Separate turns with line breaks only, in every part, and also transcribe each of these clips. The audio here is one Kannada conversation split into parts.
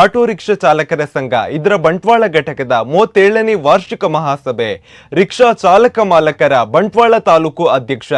ಆಟೋ ರಿಕ್ಷಾ ಚಾಲಕರ ಸಂಘ ಇದರ ಬಂಟ್ವಾಳ ಘಟಕದ ಮೂವತ್ತೇಳನೇ ವಾರ್ಷಿಕ ಮಹಾಸಭೆ. ರಿಕ್ಷಾ ಚಾಲಕ ಮಾಲಕರ ಬಂಟ್ವಾಳ ತಾಲೂಕು ಅಧ್ಯಕ್ಷ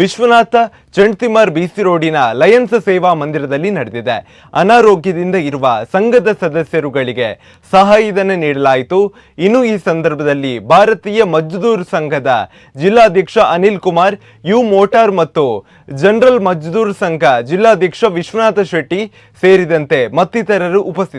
ವಿಶ್ವನಾಥ ಚಣ್ತಿಮಾರ್ ಬಿಸಿ ರೋಡಿನ ಲಯನ್ಸ್ ಸೇವಾ ಮಂದಿರದಲ್ಲಿ ನಡೆದಿದೆ. ಅನಾರೋಗ್ಯದಿಂದ ಇರುವ ಸಂಘದ ಸದಸ್ಯರುಗಳಿಗೆ ಸಹಾಯಧನ ನೀಡಲಾಯಿತು. ಇನ್ನು ಈ ಸಂದರ್ಭದಲ್ಲಿ ಭಾರತೀಯ ಮಜ್ದೂರ್ ಸಂಘದ ಜಿಲ್ಲಾಧ್ಯಕ್ಷ ಅನಿಲ್ ಕುಮಾರ್, ಯು ಮೋಟಾರ್ ಮತ್ತು ಜನರಲ್ ಮಜ್ದೂರ್ ಸಂಘ ಜಿಲ್ಲಾಧ್ಯಕ್ಷ ವಿಶ್ವನಾಥ ಶೆಟ್ಟಿ ಸೇರಿದಂತೆ ಮತ್ತಿತರರು ಉಪಸ್ಥಿತರಿದ್ದರು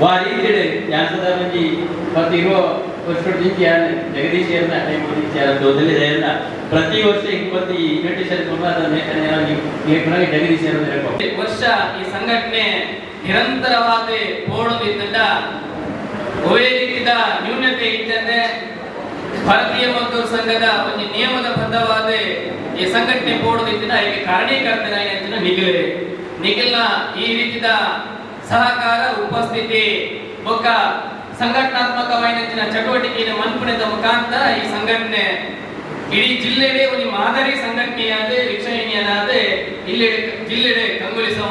ವಾ ರೀತಿಯಲ್ಲಿ ಮಂದಿ ಮತ್ತು ಇರೋ ವರ್ಷ ಯಾರು ಜಗದೀಶ್ ಏರ್ನ ಟೈಮ್ ಯಾರು ದೊಡ್ಡಲಿದೆ ಪ್ರತಿ ವರ್ಷ ಇಪ್ಪತ್ತು ಈ ಇನ್ವಿಟೇಷನ್ ಲೇಖನ ಜಗದೀಶ್ ಏರ್ನ ಹೇಳ್ಬೋದು
ವರ್ಷ ಈ ಸಂಘಟನೆ ನಿರಂತರವಾದ ಓಡುತ್ತಿದ್ದ ಒವೇ ರೀತಿಯ ನ್ಯೂನತೆ ಇದ್ದಂತೆ ಭಾರತೀಯ ಮಜ್ದೂರ್ ಸಂಘದ ಒಂದು ನಿಯಮದ ಬದ್ಧವಾದ ಈ ಸಂಘಟನೆ ಪೋಡುತ್ತಿದ್ದ ಇದಕ್ಕೆ ಕಾರಣೀಕರ್ತನಾಗಿ ಅಂತ ನಿಖಿಲ್ ನಿಖಿಲ್ನ ಈ ರೀತಿಯ ಸಹಕಾರ, ಉಪಸ್ಥಿತಿ ಬೊಕ್ಕ ಸಂಘಟನಾತ್ಮಕವಾಗಿನ ಚಟುವಟಿಕೆಯ ಮನ್ಪುಣದ ಮುಖಾಂತರ ಈ ಸಂಘಟನೆ ಇಡೀ ಜಿಲ್ಲೆಡೆ ಒಂದು ಮಾದರಿ ಸಂಘಟನೆಯಾದ ಆದ ಇಲ್ಲೆಡೆ, ಜಿಲ್ಲೆಡೆ ಕಂಗೊಳಿಸುವ